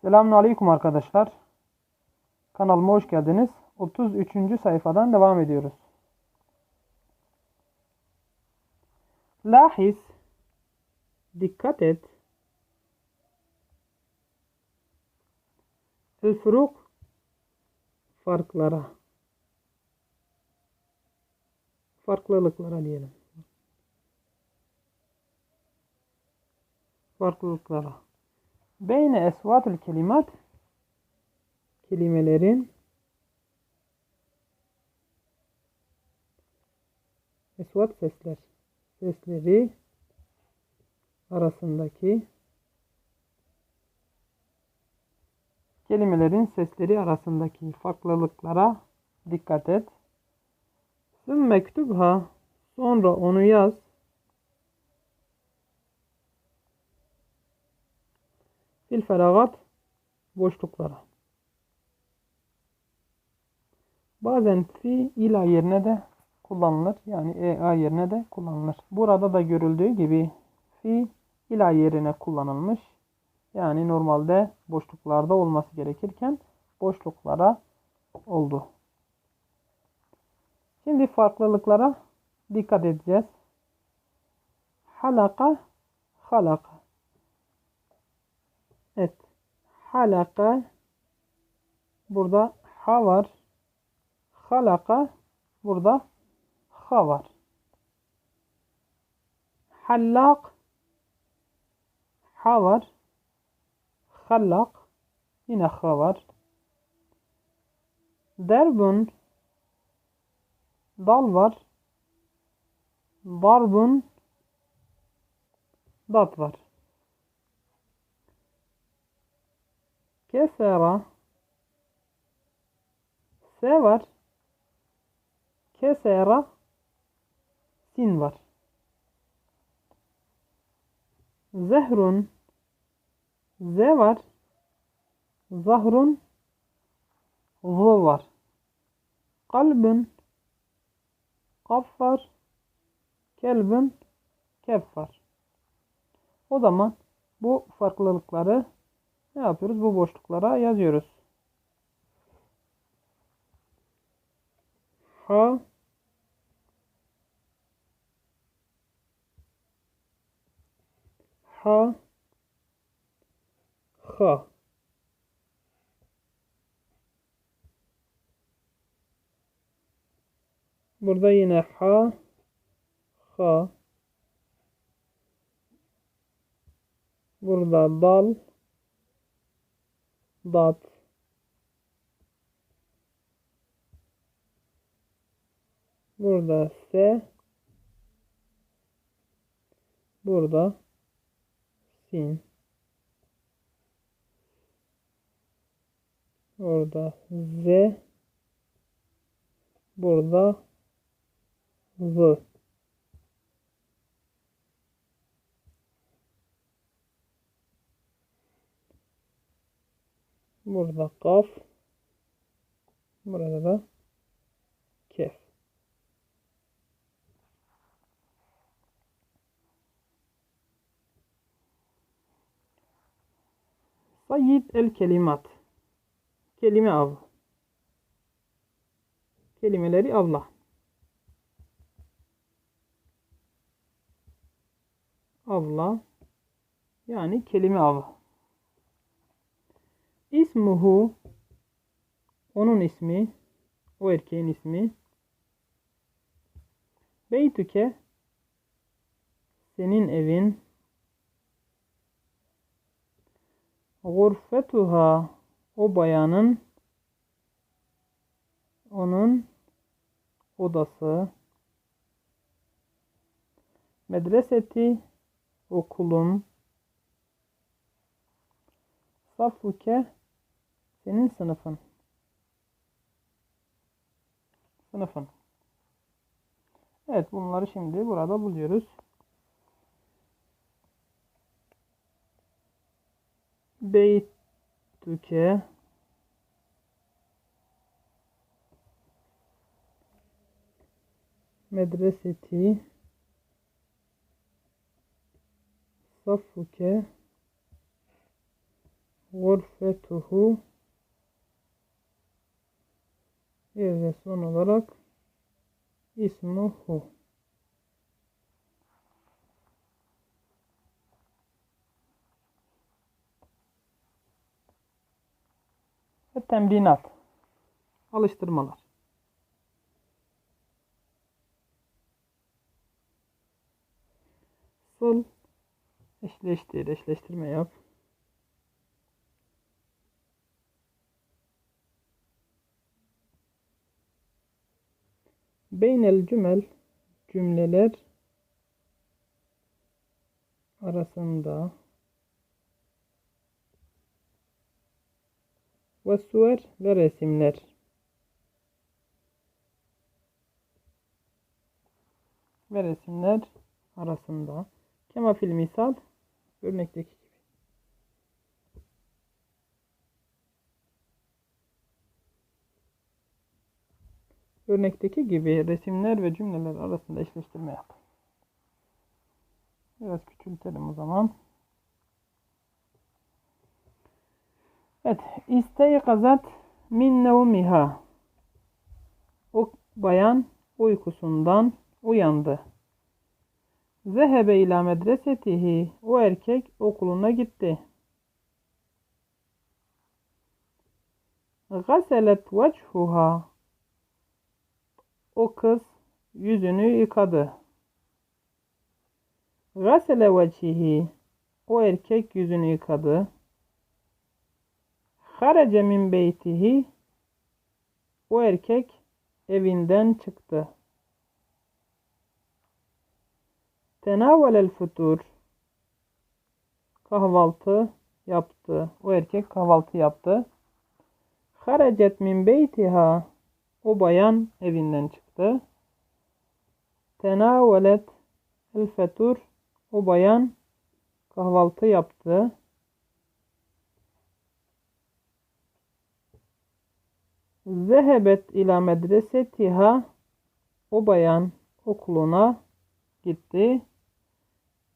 Selamünaleyküm arkadaşlar. Kanalıma hoş geldiniz. 33. sayfadan devam ediyoruz. Lahis dikkat et. El-furuk farklara farklılıklara diyelim. Farklılıklara. Beyne esvatul kelimat kelimelerin esvat sesler sesleri arasındaki kelimelerin sesleri arasındaki farklılıklara dikkat et. Süm mektubha sonra onu yaz. Fil feragat boşluklara. Bazen fi ila yerine de kullanılır. Yani ea yerine de kullanılır. Burada da görüldüğü gibi fi ila yerine kullanılmış. Yani normalde boşluklarda olması gerekirken boşluklara oldu. Şimdi farklılıklara dikkat edeceğiz. Halaka, halaka. Evet. Halaka. Burada ha var. Halaka. Burada ha var. Hallak. Ha var. Hallak. Yine ha var. Derbun. Dal var. Darbun. Dat var. Kesera. S var. Kesera. Sin var. Zehrun. Z var. Zahrun. Z var. Kalbin. Kaf var. Kelbin. Kef var. O zaman bu farklılıkları ne yapıyoruz? Bu boşluklara yazıyoruz. Ha. Ha. Ha. Burada yine ha. Ha. Burada dal dat burada S. Burada sin. Burada Z. Burada Z Burada kaf. Burada da kef. Sayyid el kelimat. Kelime av. Kelimeleri avla. Avla. Yani kelime avı. İsmuhu onun ismi o erkeğin ismi. Beytüke senin evin. Gurfetuha o bayanın. Onun odası. Medreseti okulun. Safuke senin sınıfın. Sınıfın. Evet bunları şimdi burada buluyoruz. Beytüke medreseti safuke Gurfetuhu de son olarak ismuhu. Ve temrinat. Alıştırmalar. Sol eşleştir, eşleştirme yap. Beynel cümel cümleler arasında ve suver ve resimler. Ve resimler arasında. Kema fil misal örnekteki Örnekteki gibi resimler ve cümleler arasında eşleştirme yap. Biraz küçültelim o zaman. Evet. İsteykazat min nevmiha. O bayan uykusundan uyandı. Zehebe ila medresetihi. O erkek okuluna gitti. Gaselet vechuha. O kız yüzünü yıkadı. Gasele vecihi. O erkek yüzünü yıkadı. Harace min beytihi. O erkek evinden çıktı. Tenavelel futur. Kahvaltı yaptı. O erkek kahvaltı yaptı. Haracet min beytiha. O bayan evinden çıktı. Tenavelet el fetur. O bayan kahvaltı yaptı. Zehebet ila medresetiha. O bayan okuluna gitti.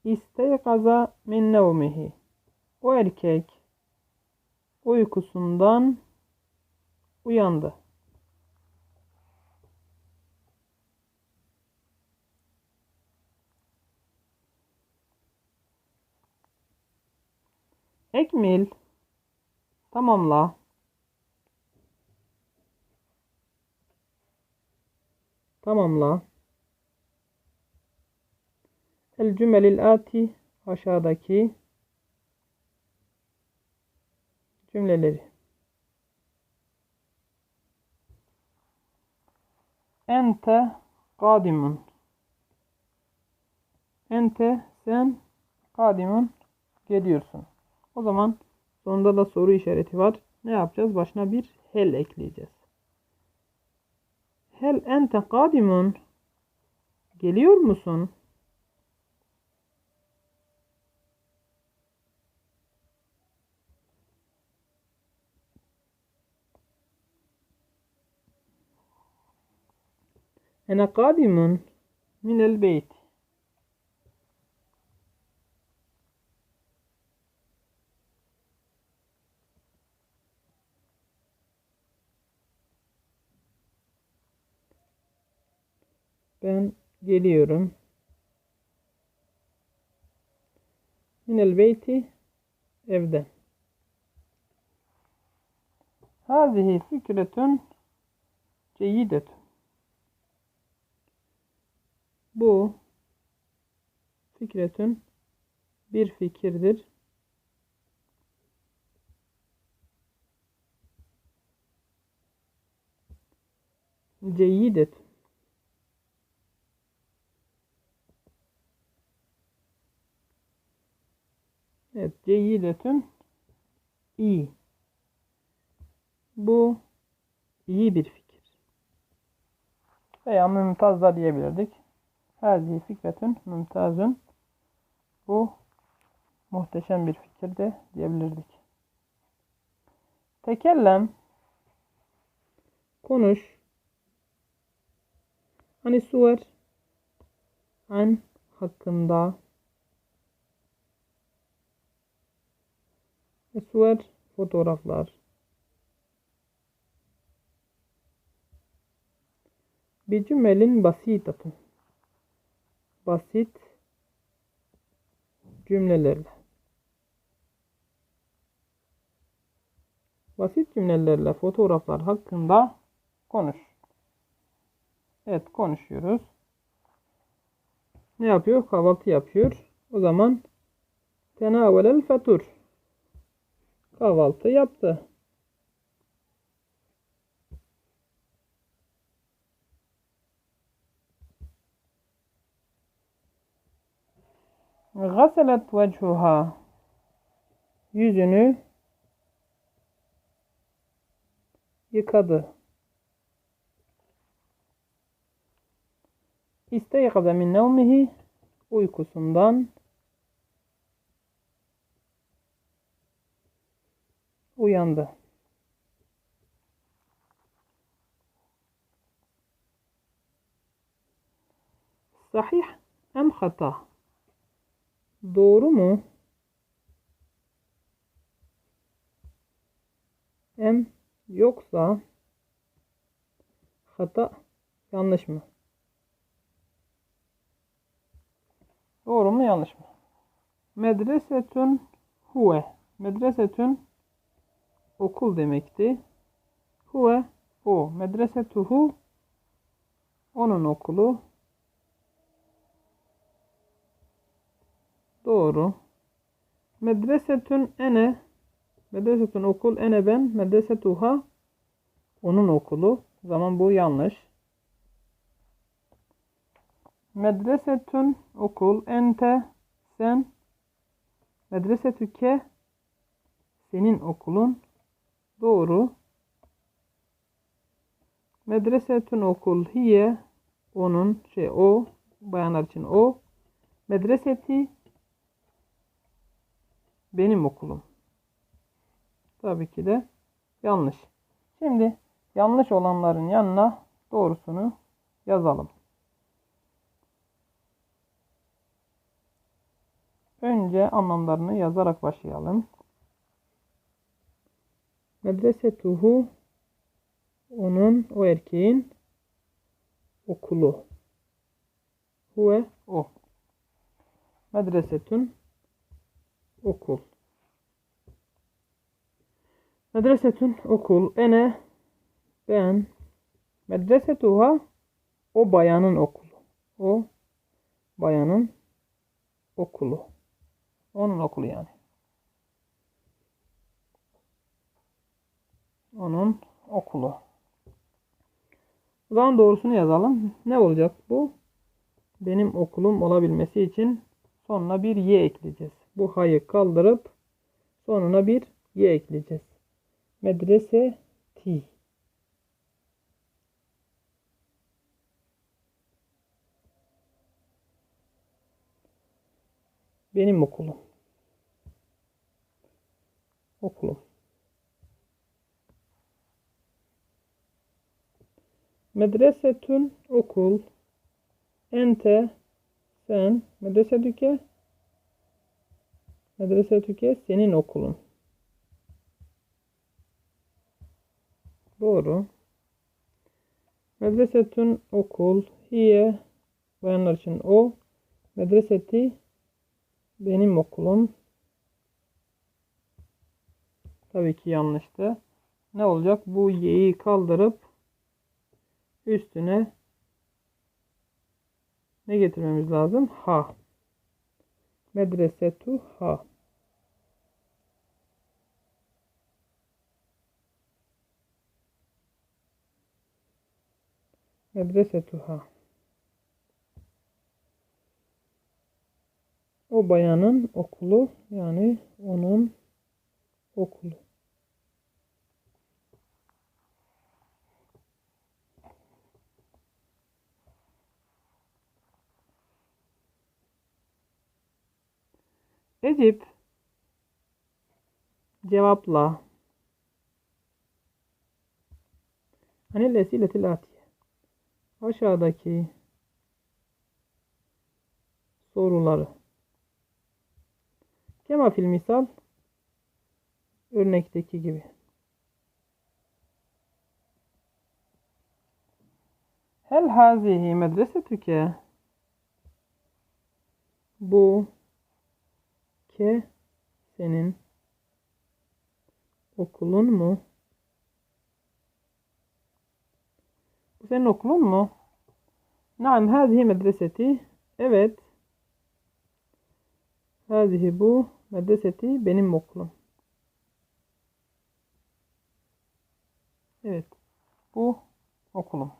İsteykaza min nevmihi. O erkek uykusundan uyandı. Ekmil tamamla tamamla El cümelil ati aşağıdaki cümleleri. Ente kadimun. Ente sen kadimun geliyorsun. O zaman sonunda da soru işareti var. Ne yapacağız? Başına bir hel ekleyeceğiz. Hel ente kadimun? Geliyor musun? Ene kadimun minel beyt. Ben geliyorum. Minel beyti evde. Hazihi fikretun ceyyidetun. Bu fikretün bir fikirdir. Ceyyidet. Evet, ceyyidetün iyi. Bu iyi bir fikir. Veya mümtaz da diyebilirdik. Hâzihi fikretün mümtazun. Bu muhteşem bir fikir de diyebilirdik. Tekellem konuş hani suver an hakkında suver fotoğraflar. Bir cümlenin basitatın. Basit cümlelerle. Basit cümlelerle fotoğraflar hakkında konuş. Evet konuşuyoruz. Ne yapıyor? Kahvaltı yapıyor. O zaman tenavelel fetur. Kahvaltı yaptı. Gaselet vechuha. Yüzünü yıkadı. İsteykaza min nevmihi uykusundan uyandı. Sahih em hata? Doğru mu? Em yoksa hata yanlış mı? Doğru mu yanlış mı? Medresetün huve. Medresetün okul demekti. Huve o. Medresetuhu onun okulu. Doğru. Medresetün ene Medresetün okul ene ben. Medresetuha onun okulu. O zaman bu yanlış. Medresetün okul ente sen medresetüke senin okulun doğru. Medresetün okul hiye onun şey o bayanlar için o medreseti benim okulum. Tabii ki de yanlış. Şimdi yanlış olanların yanına doğrusunu yazalım. Önce anlamlarını yazarak başlayalım. Medresetuhu onun, o erkeğin okulu. Huve o. Medresetun okul. Medresetun okul. Ene ben. Medresetuha o bayanın okulu. O bayanın okulu. Onun okulu yani. Onun okulu. O zaman doğrusunu yazalım. Ne olacak bu? Benim okulum olabilmesi için sonuna bir y ekleyeceğiz. Bu ha'yı kaldırıp sonuna bir y ekleyeceğiz. Medrese ti. Benim okulum. Okulum. Medresetün okul. Ente sen. Medresetüke Medresetüke senin okulun. Doğru. Medresetün okul. Hiye bayanlar için o. Medreseti benim okulum. Tabii ki yanlıştı. Ne olacak? Bu y'yi kaldırıp üstüne ne getirmemiz lazım? Ha. Medresetu ha. Medresetuha. O bayanın okulu yani onun okulu. Ecip cevapla. Anil esiletil atiye. Aşağıdaki soruları. Kema fil misal Örnekteki gibi. Hel hazihi medresetüke? Bu ke senin okulun mu? Bu senin okulun mu? Naam, hâzihi medreseti. Evet. Hâzihi bu medreseti benim okulum. Evet. Bu okulum.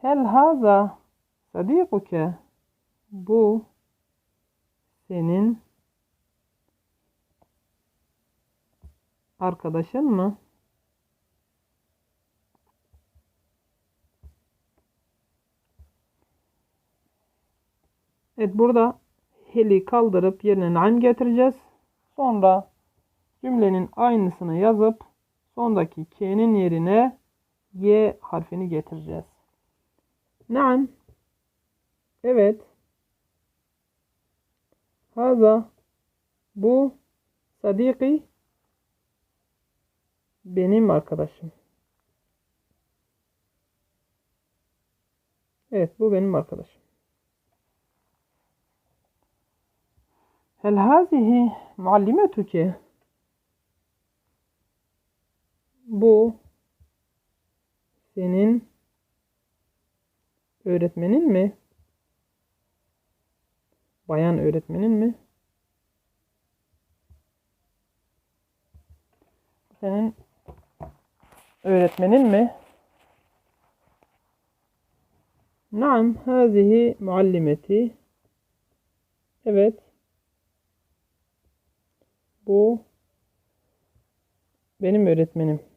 Hel haza sadikuke bu senin arkadaşın mı? Evet burada heli kaldırıp yerine naim getireceğiz. Sonra cümlenin aynısını yazıp sondaki k'nin yerine y harfini getireceğiz. Naam. Evet. Haza bu sadiki benim arkadaşım. Evet bu benim arkadaşım. Hel hazihi muallimetuke bu senin öğretmenin mi? Bayan öğretmenin mi? Senin öğretmenin mi? Naam, hazihi muallimeti. Evet. Bu benim öğretmenim.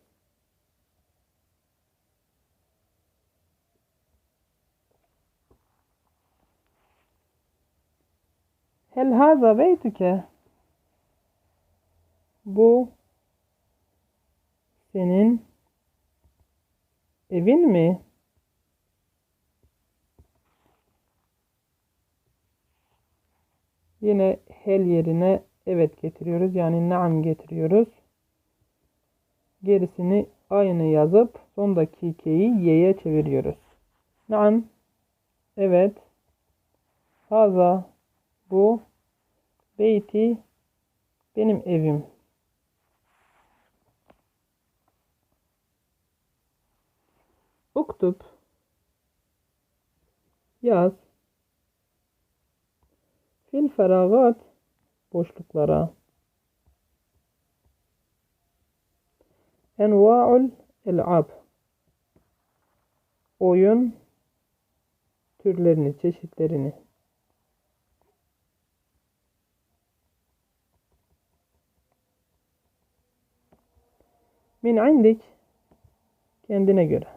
Hel haza beytüke? Bu senin evin mi? Yine hel yerine evet getiriyoruz. Yani naam getiriyoruz. Gerisini aynı yazıp sondaki ke'yi y'ye çeviriyoruz. Naam. Evet. Haza. Bu. Beyti. Benim evim. Uktub. Yaz. Fil feragat boşluklara. Enva'ul el'ab. Oyun türlerini, çeşitlerini. Min indik kendine göre.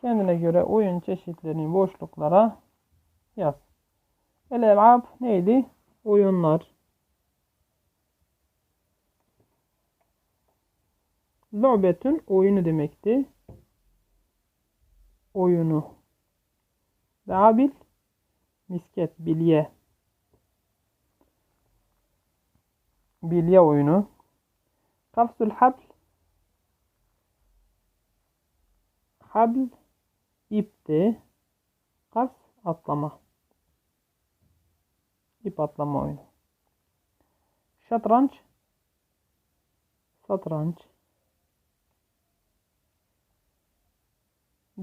Kendine göre oyun çeşitlerini boşluklara yaz. El-el'ab neydi? Oyunlar. Lo'betün oyunu demekti. Oyunu. Dabil misket, bilye. Bilye oyunu. Kafsul habl habl ipti. Kaf atlama. İp atlama oyunu. Şatranç satranç.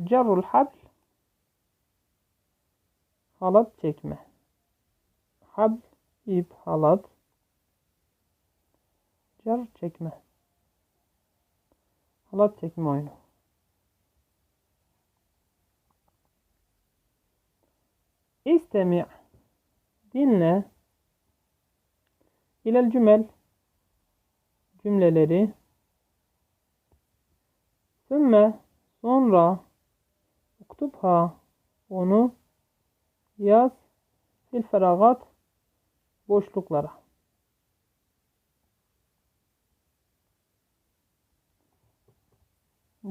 Cerrul habl halat çekme. Habl ip halat. Cer çekme. Halat çekme oyunu. İstemi' dinle ilel cümel cümleleri sümme sonra uktubha onu yaz fil feragat boşluklara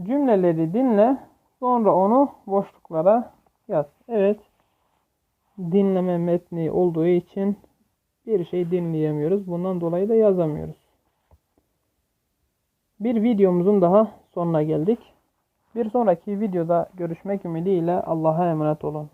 cümleleri dinle sonra onu boşluklara yaz evet dinleme metni olduğu için bir şey dinleyemiyoruz. Bundan dolayı da yazamıyoruz. Bir videomuzun daha sonuna geldik. Bir sonraki videoda görüşmek ümidiyle Allah'a emanet olun.